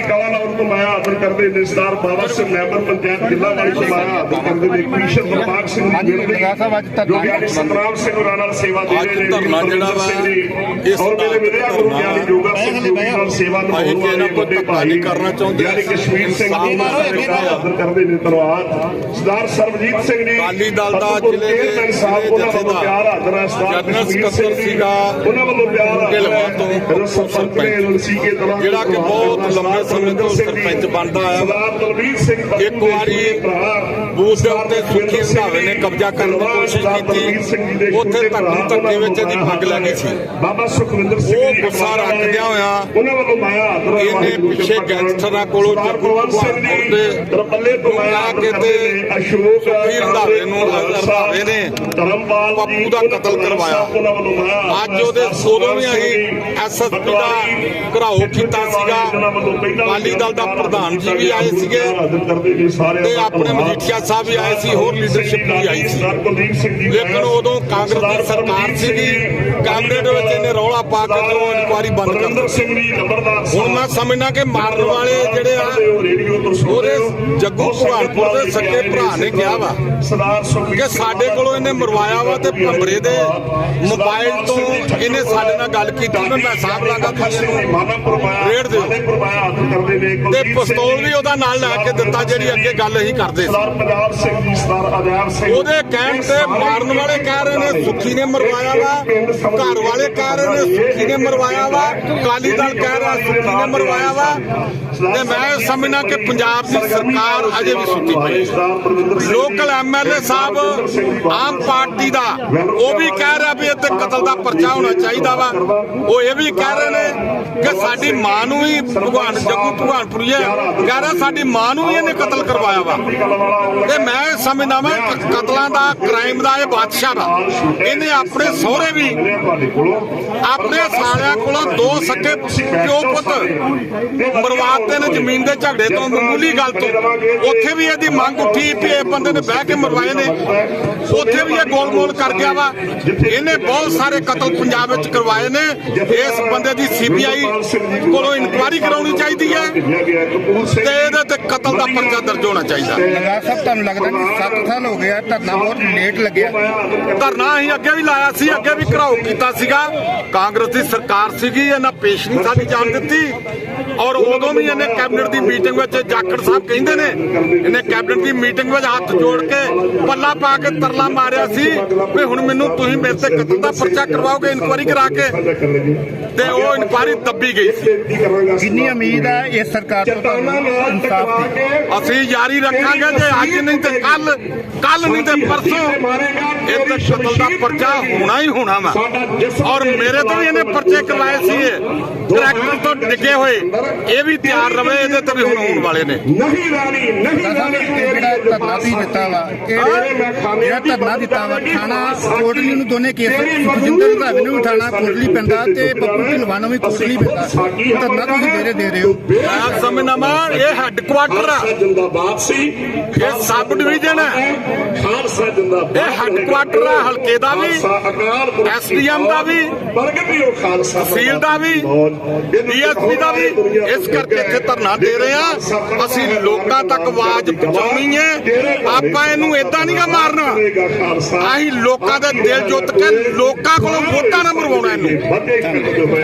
ਕਵਾਲਾਉਰ ਤੋਂ ਮਾਇਆ ਹਾਜ਼ਰ ਕਰਦੇ ਨੇ ਸਰਦਾਰ ਬਾਬਾ ਸਿੰਘ ਮੈਂਬਰ ਪੰਚਾਇਤ ਜ਼ਿਲ੍ਹਾ ਵਾਲੀ ਹਾਜ਼ਰ ਕਰਦੇ ਨੇ ਕ੍ਰਿਸ਼ਨ ਪ੍ਰਭਾਕ ਸਿੰਘ ਜੀ ਜੋ ਗਿਆਨੀ ਸਤਨਾਮ ਸਿੰਘ ਹੋਰਾਂ ਨਾਲ ਸੇਵਾ ਦੇ ਰਹੇ ਨੇ ਧਰਨਾ ਜਿਹੜਾ ਵਾ, ਔਰ ਮੇਰੇ ਵਿਦਿਆ ਗੁਰੂ ਗਿਆਨੀ ਜੋਗਾ ਸਿੰਘ ਜੀ ਨਾਲ ਸੇਵਾ ਨਿਭਾਉਣ ਵਾਲੇ ਵੱਡੇ ਭਾਈ ਕਰਨਾ ਚਾਹੁੰਦੇ। ਗਿਆਨੀ ਕਸ਼ਮੀਰ ਸਿੰਘ ਜੀ ਨਾਲ ਹਾਜ਼ਰ ਕਰਦੇ ਨੇ ਧੰਨਵਾਦ। ਸਰਦਾਰ ਸਰਬਜੀਤ ਸਿੰਘ ਜੀ ਅਕਾਲੀ ਦਲ ਦਾ ਜ਼ਿਲ੍ਹੇ ਦੇ ਸਾਹਿਬ ਉਹਨਾਂ ਵੱਲੋਂ ਪਿਆਰ ਹਾਜ਼ਰ ਹੈ। ਸਰਦਾਰ ਕਸ਼ਮੀਰ ਸਿੰਘ ਜੀ ਸੀਗਾ ਉਹਨਾਂ ਵੱਲੋਂ ਪਿਆਰ ਤੋਂ ਸਰਪੰਚ। ਕੇ ਦੌਰਾਨ ਜਿਹੜਾ ਕਿ ਬਹੁਤ ਲੰਬੇ ਸਮੇਂ ਤੋਂ ਸਰਪੰਚ ਬਣਦਾ ਆਇਆ ਇੱਕ ਵਾਰੀ ਜੀ ਦੇ ਉੱਤੇ ਸੁੱਖੀ ਰੰਧਾਵੇ ਨੇ ਕਬਜ਼ਾ ਕਰਨ ਦੀ ਕੋਸ਼ਿਸ਼ ਕੀਤੀ ਉੱਥੇ ਛੋਟੇ ਧੱਕੂ ਵਿੱਚ ਇਹਦੀ ਪੱਗ ਲੱਗੀ ਸੀ ਬਾਬਾ ਸੁਖਵਿੰਦਰ ਸਿੰਘ ਉਹ ਜੀ ਗੁੱਸਾ ਰੱਖਦਿਆਂ ਹੋਇਆ ਉਹਨਾਂ ਵੱਲੋਂ ਮਾਇਆ ਇਹਨੇ ਪਿੱਛੇ। ਗੈਂਗਸਟਰਾਂ ਕੋਲੋਂ ਜੱਗੂ ਦੇ ਰਪੱਲੇ ਤੋਂ ਮਾਇਆ ਆ ਹਾਜ਼ਰ ਕੇ ਕਰਦੇ ਤੇ ਨੇ ਅਸ਼ੋਕ ਸੁਖੀ ਰੰਧਾਵੇ ਨੂੰ ਰੰਧਾਵੇ ਨੇ ਧਰਮਪਾਲ ਪੱਪੂ ਦਾ ਕਤਲ ਕਰਵਾਇਆ। ਅੱਜ ਉਹਦੇ। ਉਦੋਂ ਵੀ ਅਸੀਂ ਐਸਐਸਪੀ ਦਾ ਘਰਾਓ ਕੀਤਾ ਸੀਗਾ ਅਕਾਲੀ ਦਲ ਦਾ ਪ੍ਰਧਾਨ ਜੀ ਵੀ ਆਏ ਸੀਗੇ ਤੇ ਆਪਣੇ ਮਜੀਠੀਆ ਸਾਹਿਬ ਵੀ ਆਏ ਸੀ ਹੋਰ ਲੀਡਰਸ਼ਿਪ ਵੀ ਆਈ ਸੀ। ਲੇਕਿਨ ਉਦੋਂ ਕਾਂਗਰਸ ਦੀ ਸਰਕਾਰ ਸੀਗੀ ਕੈਬਨਿਟ ਵਿੱਚ ਇਹਨੇ ਰੌਲਾ ਪਾ ਕੇ ਤੇ ਇਨਕੁਆਰੀ ਬੰਦ ਕਰ ਦਿੱਤੀ। ਹੁਣ ਮੈਂ ਸਮਝਣਾ ਕਿ ਮਾਰਨ ਵਾਲੇ ਜਿਹੜੇ ਆ ਉਹਦੇ ਜੱਗੂ ਭਗਵਾਨਪੁਰ ਦੇ ਸੱਕੇ ਭਰਾ ਨੇ ਕਿਹਾ ਵਾ ਕਿ ਸਾਡੇ ਕੋਲੋਂ ਇਹਨੇ ਮਰਵਾਇਆ ਵਾ ਤੇ ਭੰਬਰੇ ਦੇ ਮੋਬਾਈਲ ਤੋਂ ਇਹਨੇ ਸਾਡੇ ਨਾਲ ਗੱਲ ਕੀਤੀ ਮੈਂ ਮੈਂ ਹਿਸਾਬ ਲਾਗਾ ਤੁਸੀਂ ਰੇਡ ਦਿਓ। ਤੇ ਪਿਸਤੌਲ ਵੀ ਉਹਦਾ ਨਾਲ ਲੈ ਕੇ ਦਿੱਤਾ, ਜਿਹੜੀ ਅੱਗੇ ਗੱਲ ਅਸੀਂ ਕਰਦੇ ਸੀ। ਪੰਜਾਬ ਸਿੰਘ ਸਰਦਾਰ ਆਜ਼ਾਦ ਸਿੰਘ ਉਹਦੇ ਕਹਿਣ ਤੇ ਮਾਰਨ ਵਾਲੇ ਕਹਿ ਰਹੇ ਨੇ, ਸੁੱਖੀ ਨੇ ਮਰਵਾਇਆ ਵਾ, ਘਰ ਵਾਲੇ ਕਹਿ ਰਹੇ ਨੇ, ਸੁੱਖੀ ਨੇ ਮਰਵਾਇਆ ਵਾ ਕਾਲੀ ਦਲ ਕਹਿ ਰਿਹਾ, ਸੁੱਖੀ ਨੇ ਮਰਵਾਇਆ ਵਾ। ਤੇ ਮੈਂ ਸਮਝਣਾ ਕਿ ਪੰਜਾਬ ਦੀ ਸਰਕਾਰ ਅਜੇ ਵੀ ਸੁੱਤੀ ਪਈ ਹੈ। Local MLA sahib Aam party ਦਾ, ਉਹ ਵੀ ਕਹਿ ਰਿਹਾ ਵੀ ਇੱਥੇ ਕਤਲ ਦਾ ਪਰਚਾ ਹੋਣਾ ਚਾਹੀਦਾ ਵਾ। ਉਹ ਇਹ ਵੀ ਕਹਿ ਰਹੇ ਨੇ ਕਿ ਸਾਡੀ ਮਾਂ ਨੂੰ ਵੀ ਭਗਵਾਨ, ਜੱਗੂ ਭਗਵਾਨਪੁਰੀਆ ਕਹਿ ਰਿਹਾ ਸਾਡੀ ਮਾਂ ਨੂੰ ਵੀ ਇਹਨੇ ਕਤਲ ਕਰਵਾਇਆ ਵਾ। ਤੇ ਮੈਂ ਸਮਝਦਾ ਵਾ ਕਤਲਾਂ ਦਾ, ਕ੍ਰਾਈਮ ਦਾ ਇਹ ਬਾਦਸ਼ਾਹ ਵਾ। ਇਹਨੇ ਆਪਣੇ ਸਹੁਰੇ ਵੀ, ਆਪਣੇ ਸਾਲਿਆਂ ਕੋਲੋਂ ਦੋ ਸੱਕੇ ਪਿਓ ਪੁੱਤ ਮਰਵਾਤੇ ਨੇ ਜ਼ਮੀਨ ਦੇ ਝਗੜੇ ਤੋਂ ਮਾਮੂਲੀ ਗੱਲ ਤੋਂ। ਉੱਥੇ ਵੀ ਇਹਦੀ ਮੰਗ ਉੱਠੀ ਵੀ ਇਹ ਬੰਦੇ ਨੇ ਬਹਿ ਕੇ ਮਰਵਾਏ ਨੇ। ਉੱਥੇ ਵੀ ਇਹ ਗੋਲ-ਮੋਲ ਕਰ ਗਿਆ ਵਾ। ਇਹਨੇ ਬਹੁਤ ਸਾਰੇ ਕਤਲ ਪੰਜਾਬ ਵਿੱਚ ਕਰਵਾਏ ਨੇ। ਇਸ ਬੰਦੇ ਦੀ ਸੀਬੀਆਈ ਕੋਲੋਂ ਇਨਕੁਆਇਰੀ ਕਰਾਉਣੀ ਚਾਹੀਦੀ ਹੈ ਤੇ ਇਹਦੇ ਤੇ ਕਤਲ ਦਾ ਪਰਚਾ ਦਰਜ ਹੋਣਾ ਚਾਹੀਦਾ। ਲਗਾ ਸਾਹਿਬ ਤੁਹਾਨੂੰ ਲੱਗਦਾ ਕਿ 7 ਸਾਲ ਹੋ ਗਏ ਆ ਧਰਨਾ ਬਹੁਤ ਲੇਟ ਲੱਗਿਆ? ਧਰਨਾ ਅਸੀਂ ਅੱਗੇ ਵੀ ਲਾਇਆ ਸੀ ਅੱਗੇ ਵੀ ਘਰਾਓ ਕੀਤਾ ਸੀਗਾ। ਕਾਂਗਰਸ ਦੀ ਸਰਕਾਰ ਸੀਗੀ ਇਹਨਾਂ ਪੇਸ਼ ਨਹੀਂ ਸਾਡੀ ਜਾਣ ਦਿੱਤੀ। ਔਰ ਉਦੋਂ ਵੀ ਇਹਨੇ ਕੈਬਨਿਟ ਦੀ ਮੀਟਿੰਗ ਵਿੱਚ ਜਾਖੜ ਸਾਹਿਬ ਕਹਿੰਦੇ ਨੇ ਇਹਨੇ ਕੈਬਨਿਟ ਦੀ ਮੀਟਿੰਗ ਵਿੱਚ ਹੱਥ ਜੋੜ ਕੇ ਪੱਲਾ ਪਾ ਕੇ ਤਰਲਾ ਮਾਰਿਆ ਸੀ ਵੀ ਹੁਣ ਮੈਨੂੰ ਤੁਸੀਂ ਮੇਰੇ ਤੇ ਕਤਲ ਦਾ ਪਰਚਾ ਕਰਵਾਓਗੇ ਇਨਕੁਆਇਰੀ ਕਰਾ ਕੇ। ਤੇ ਉਹ ਇਨਕੁਆਇਰੀ ਦੱਬੀ ਗਈ ਸੀ। ਕਿੰਨੀ ਉਮੀਦ ਆ ਇਸ ਸਰਕਾਰ ਤੋਂ ਅਸੀਂ ਜਾਰੀ ਰੱਖਾਂਗੇ ਜੇ ਅੱਜ ਨਹੀਂ ਤੇ ਕੱਲ ਕੱਲ ਨਹੀਂ ਤੇ ਪਰਸੋਂ ਇਹ ਤੇ ਕਤਲ ਦਾ ਪਰਚਾ ਹੋਣਾ ਹੀ ਹੋਣਾ ਵਾ। ਔਰ ਮੇਰੇ ਤੋਂ ਵੀ ਇਹਨੇ ਪਰਚੇ ਕਰਵਾਏ ਸੀ ਟਰੈਕਟਰ ਤੋਂ ਡਿੱਗੇ ਹੋਏ। ਇਹ ਵੀ ਤਿਆਰ ਰਵੇ ਇਹਦੇ ਤੇ ਵੀ ਹੁਣ ਹੋਣ ਵਾਲੇ ਨੇ। ਨਹੀਂ ਰਾਣੀ ਨਹੀਂ ਰਾਣੀ ਜਿਹੜਾ ਧਰਨਾ ਵੀ ਦਿੱਤਾ ਵਾ? ਕਿਹੜੇ ਜਿਹੜਾ ਧਰਨਾ ਦਿੱਤਾ ਵਾ? ਥਾਣਾ ਕੋਟਲੀ ਨੂੰ ਦੋਨੇ ਕੇਸ ਸੁਖਜਿੰਦਰ ਰੰਧਾਵੇ ਨੂੰ ਥਾਣਾ ਕੋਟਲੀ ਪੈਂਦਾ ਤੇ ਪੱਪੂ ਢਿਲਵਾਂ ਨੂੰ ਵੀ ਕੋਟਲੀ ਪੈਂਦਾ। ਧਰਨਾ ਤੁਸੀਂ ਮੇਰੇ ਦੇ ਰਹੇ ਹੋ। ਮੈਂ ਸਮਝਣਾ ਇਹ ਹੈੱਡਕੁਆਟਰ ਆ। ਜਿੰਦਾਬਾਦ ਸੀ। ਇਹ ਸਬ ਡਿਵੀਜ਼ਨ ਹੈ ਇਹ ਹੈੱਡਕੁਆਟਰ ਆ, ਹਲਕੇ ਦਾ ਵੀ, ਐਸਡੀਐਮ ਦਾ ਵੀ, ਤਹਿਸੀਲ ਦਾ ਵੀ, ਡੀਐਸਪੀ ਦਾ ਵੀ। ਇਸ ਕਰਕੇ ਇੱਥੇ ਧਰਨਾ ਦੇ ਰਹੇ ਆ। ਅਸੀਂ ਲੋਕਾਂ ਤੱਕ ਆਵਾਜ਼ ਪਹੁੰਚਾਉਣੀ ਹੈ। ਆਪਾਂ ਇਹਨੂੰ ਇਦਾਂ ਨਹੀਂਗਾ ਮਾਰਨਾ। ਹੋਵੇਗਾ ਅਸੀਂ ਲੋਕਾਂ ਦੇ ਦਿਲ ਜੁੱਤ ਕੇ ਲੋਕਾਂ ਕੋਲੋਂ ਵੋਟਾਂ ਨਾ ਮਰਵਾਉਣਾ ਇਹਨੂੰ।